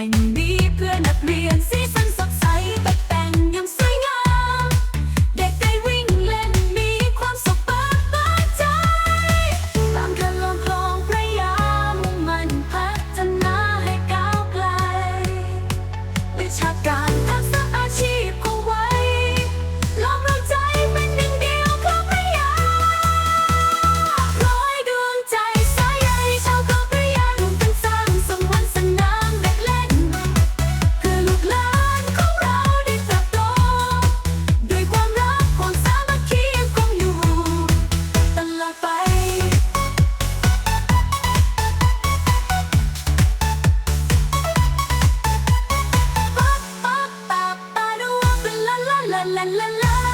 แต่งดีเพื่อนักเรียนสีสันสดใสตกแต่งอย่างสวยงาม เด็กได้วิ่งเล่นมีความสุขเบิกบานใจ ตามคันลองคลองพระยามุ่งมันพัฒนาให้ก้าวไกลวิชาการ la la la la.